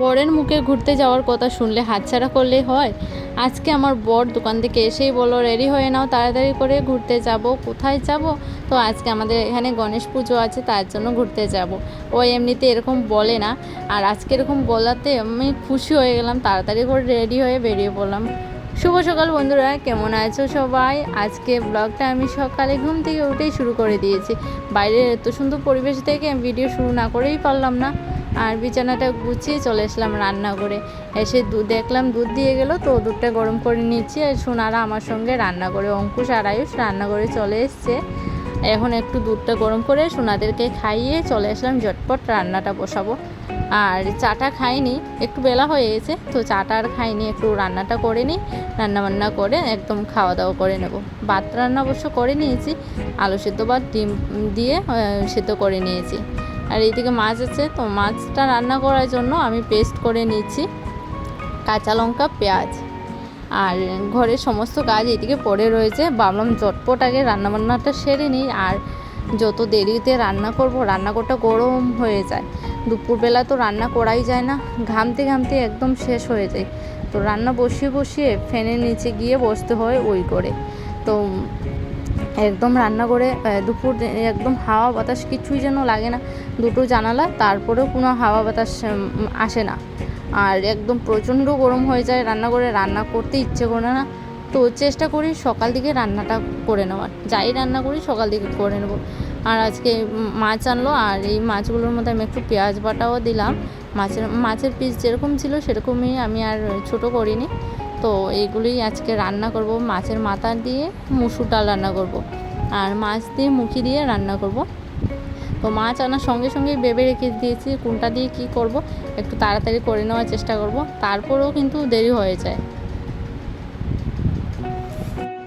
বরের মুখে ঘুরতে যাওয়ার কথা শুনলে হাতছাড়া করলে হয়। আজকে আমার বর দোকান থেকে এসেই বলো রেডি হয়ে নাও, তাড়াতাড়ি করে ঘুরতে যাব। কোথায় যাব? তো আজকে আমাদের এখানে গণেশ পুজো আছে, তার জন্য ঘুরতে যাব। ও এমনিতে এরকম বলে না। আর আজকে এরকম বলাতে আমি খুশি হয়ে গেলাম, তাড়াতাড়ি করে রেডি হয়ে বেরিয়ে পড়লাম। শুভ সকাল বন্ধুরা, কেমন আছো সবাই? আজকে ব্লগটা আমি সকালে ঘুম থেকে উঠেই শুরু করে দিয়েছি। বাইরের এত সুন্দর পরিবেশ থেকে ভিডিও শুরু না করেই পারলাম না। আর বিছানাটা গুছিয়ে চলে আসলাম রান্না করে এসে দুধ দেখলাম দুধ দিয়ে গেল, তো দুধটা গরম করে নিচ্ছি। আর সোনারা আমার সঙ্গে রান্না করে অঙ্কুশ আর আয়ুষ রান্না করে চলে এসছে। এখন একটু দুধটা গরম করে সোনাদেরকে খাইয়ে চলে আসলাম, ঝটপট রান্নাটা বসাবো। আর চাটা খাইনি, একটু বেলা হয়ে গেছে, তো চাটা আর খাইনি, একটু রান্নাটা করে নিই। রান্না বান্না করে একদম খাওয়া দাওয়া করে নেব। ভাত রান্না অবশ্য করে নিয়েছি, আলু সেদ্ধ বা ডিম দিয়ে সেদ্ধ করে নিয়েছি। আর এইদিকে মাছ আছে, তো মাছটা রান্না করার জন্য আমি পেস্ট করে নিচ্ছি কাঁচা লঙ্কা, পেঁয়াজ। আর ঘরের সমস্ত কাজ এদিকে পড়ে রয়েছে। ভাবলাম চটপট আগে রান্নাবান্নাটা সেরে নিই আর যত দেরিতে রান্না করব, রান্নাঘরটা গরম হয়ে যায়। দুপুরবেলা তো রান্না করাই যায় না, ঘামতে ঘামতে একদম শেষ হয়ে যায়। তো রান্না বসিয়ে বসিয়ে ফ্যানের নিচে গিয়ে বসতে হয় ওই করে। তো একদম রান্না করে দুপুর একদম হাওয়া বাতাস কিছুই যেন লাগে না। দুটো জানালা, তারপরেও কোনো হাওয়া বাতাস আসে না। আর একদম প্রচণ্ড গরম হয়ে যায় রান্না করে, রান্না করতে ইচ্ছে করে না। তো চেষ্টা করি সকাল দিকে রান্নাটা করে নেওয়ার। যাই রান্না করি সকাল দিকে করে নেব। আর আজকে মাছ আনলো, আর এই মাছগুলোর মধ্যে আমি একটু পেঁয়াজ বাটাও দিলাম। মাছের মাছের পিস যেরকম ছিল সেরকমই আমি আর ছোট করিনি। তো এইগুলোই আজকে রান্না করব। মাছের মাথা দিয়ে মুসুর ডাল রান্না করব। আর মাছ দিয়ে মুখি দিয়ে রান্না করব। তো মাছ আনার সঙ্গে সঙ্গেই ভেবে রেখে দিয়েছি কোনটা দিয়ে কি করব। একটু তাড়াতাড়ি করে নেওয়ার চেষ্টা করব। তারপরেও কিন্তু দেরি হয়ে যায়।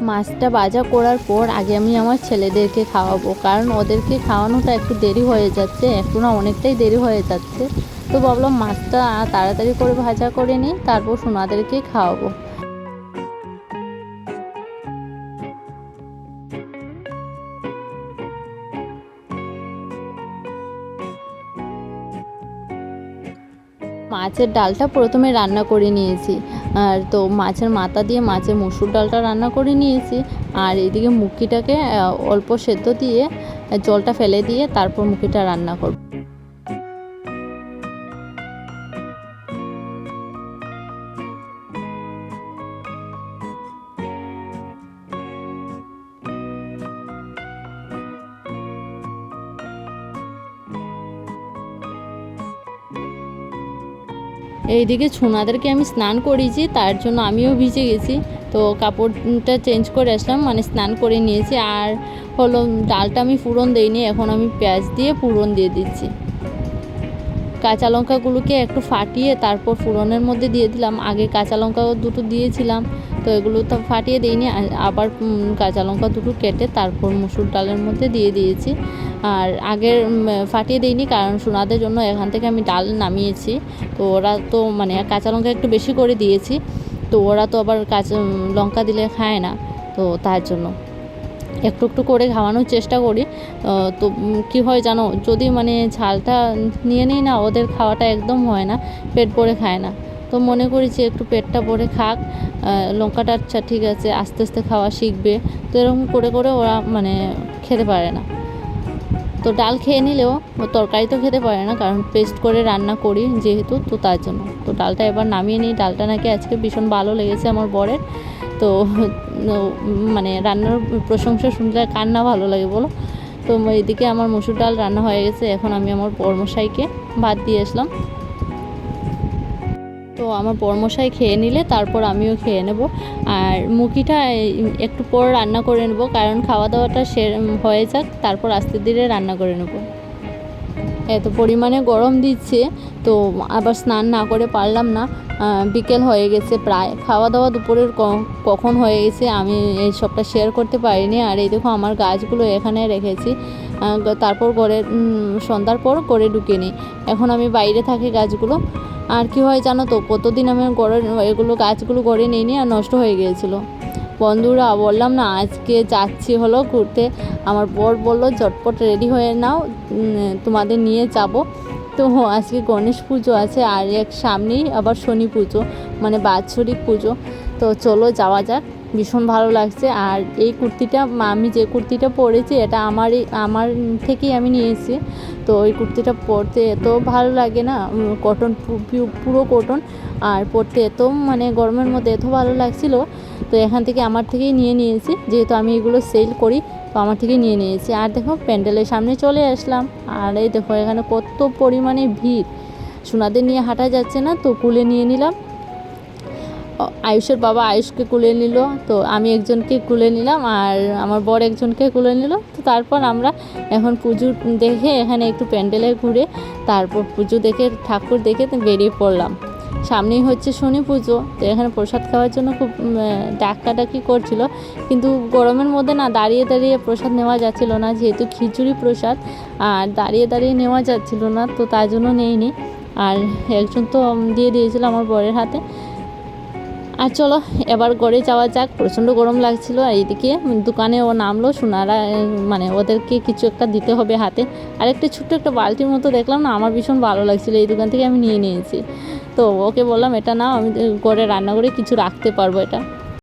মাছটা ভাজা করার পর আগে আমি আমার ছেলেদেরকে খাওয়াবো। কারণ ওদেরকে খাওয়ানোটা একটু দেরি হয়ে যাচ্ছে। না অনেকটাই দেরি হয়ে যাচ্ছে। তো ভাবলাম মাছটা তাড়াতাড়ি করে ভাজা করে নিই। তারপর সোনাদেরকে খাওয়াবো। মাছের ডালটা প্রথমে রান্না করে নিয়েছি। আর তো মাছের মাথা দিয়ে মাছের মুসুর ডালটা রান্না করে নিয়েছি। আর এদিকে মুখিটাকে অল্প সেদ্ধ দিয়ে জলটা ফেলে দিয়ে তারপর মুখিটা রান্না করব। এইদিকে ছোনাদেরকে আমি স্নান করিয়েছি, তার জন্য আমিও ভিজে গেছি। তো কাপড়টা চেঞ্জ করে আসলাম মানে স্নান করে নিয়েছি। আর হলো ডালটা আমি ফুরন দিইনি, এখন আমি পেঁয়াজ দিয়ে ফুরন দিয়ে দিচ্ছি। কাঁচা লঙ্কাগুলোকে একটু ফাটিয়ে তারপর ফুরনের মধ্যে দিয়ে দিলাম। আগে কাঁচা লঙ্কা দুটো দিয়েছিলাম তো এগুলো তো ফাটিয়ে দিইনি। আবার কাঁচা লঙ্কা দুটো কেটে তারপর মুসুর ডালের মধ্যে দিয়ে দিয়েছি। আর আগের ফাটিয়ে দিইনি কারণ সোনাদের জন্য এখান থেকে আমি ডাল নামিয়েছি। তো ওরা তো মানে কাঁচা লঙ্কা একটু বেশি করে দিয়েছি। তো ওরা তো আবার কাঁচা লঙ্কা দিলে খায় না। তো তার জন্য একটু একটু করে খাওয়ানোর চেষ্টা করি। তো কী হয় জানো? যদি মানে ঝালটা নিয়ে নিই না, ওদের খাওয়াটা একদম হয় না, পেট ভরে খায় না। তো মনে করি যে একটু পেটটা ভরে খাক লঙ্কাটা আচ্ছা ঠিক আছে, আস্তে আস্তে খাওয়া শিখবে। তো এরকম করে করে ওরা মানে খেতে পারে না। তো ডাল খেয়ে নিলেও তরকারি তো খেতে পারে না, কারণ পেস্ট করে রান্না করি যেহেতু, তো তার জন্য। তো ডালটা এবার নামিয়ে নিই। ডালটা নাকি আজকে ভীষণ ভালো লেগেছে আমার বরের। তো মানে রান্নার প্রশংসা শুনলে কান্না ভালো লাগে বলো? তো এদিকে আমার মসুর ডাল রান্না হয়ে গেছে। এখন আমি আমার পরমশাইকে ভাত দিয়ে আসলাম। আমার পরমশাই খেয়ে নিলে তারপর আমিও খেয়ে নেব। আর মুখিটা একটু পর রান্না করে নেব, কারণ খাওয়া দাওয়াটা সে হয়ে যাক, তারপর আস্তে ধীরে রান্না করে নেব। এত পরিমাণে গরম দিচ্ছে, তো আবার স্নান না করে পারলাম না। বিকেল হয়ে গেছে প্রায়। খাওয়া দাওয়া দুপুরের কখন হয়ে গেছে আমি এই সবটা শেয়ার করতে পারিনি। আর এই দেখো আমার গাছগুলো এখানে রেখেছি। তারপর ঘরে সন্ধ্যার পর করে ঢুকে নিই এখন আমি বাইরে থাকি গাছগুলো। আর কি হয় জানো তো, কতদিন আমি গড়ে এগুলো গাছগুলো গড়ে নিইনি আর নষ্ট হয়ে গিয়েছিল। বন্ধুরা, বললাম না, আজকে যাচ্ছি হলো ঘুরতে। আমার বর বলল, ঝটপট রেডি হয়ে নাও তোমাদের নিয়ে যাব। তো আজকে গণেশ পুজো আছে, আর এক সামনেই আবার শনি পুজো মানে বাৎসরিক পুজো। তো চলো যাওয়া যাক। ভীষণ ভালো লাগছে। আর এই কুর্তিটা, আমি যে কুর্তিটা পরেছি, এটা আমারই, আমার থেকেই আমি নিয়েছি। তো ওই কুর্তিটা পরতে এত ভালো লাগে না কটন পুরো কটন আর পরতে এত মানে গরমের মধ্যে এত ভালো লাগছিল। তো এখান থেকে আমার থেকেই নিয়ে নিয়েছি, যেহেতু আমি এগুলো সেল করি, তো আমার থেকে নিয়ে নিয়েছি। আর দেখো, প্যান্ডেলের সামনে চলে আসলাম। আর এই দেখো, এখানে কত পরিমাণে ভিড়। সোনাদের নিয়ে হাঁটা যাচ্ছে না, তো কুলে নিয়ে নিলাম। আয়ুষের বাবা আয়ুষকে কুলে নিল। তো আমি একজনকে কুলে নিলাম আর আমার বর একজনকে কুলে নিল। তো তারপর আমরা এখন পুজো দেখে এখানে একটু প্যান্ডেলে ঘুরে তারপর পুজো দেখে ঠাকুর দেখে বেরিয়ে পড়লাম। সামনেই হচ্ছে শনি পুজো। তো এখানে প্রসাদ খাওয়ার জন্য খুব উম, ডাকাডাকি করছিল। কিন্তু গরমের মধ্যে না দাঁড়িয়ে দাঁড়িয়ে প্রসাদ নেওয়া যাচ্ছিল না যেহেতু খিচুড়ি প্রসাদ। আর দাঁড়িয়ে দাঁড়িয়ে নেওয়া যাচ্ছিল না তো তার জন্য নেইনি। আর একজন তো দিয়ে দিয়েছিল আমার বরের হাতে। আর চলো, এবার গড়ে যাওয়া যাক। প্রচণ্ড গরম লাগছিল আর এইদিকে দোকানে ও নামলো, সোনারা মানে ওদেরকে কিছু একটা দিতে হবে হাতে। আর একটা ছোট্ট একটা বালতির মতো দেখলাম না, আমার ভীষণ ভালো লাগছিল, এই দোকান থেকে আমি নিয়ে নিয়েছি। তো ওকে বললাম, এটা নাও, আমি গড়ে রান্না করে কিছু রাখতে পারব এটা।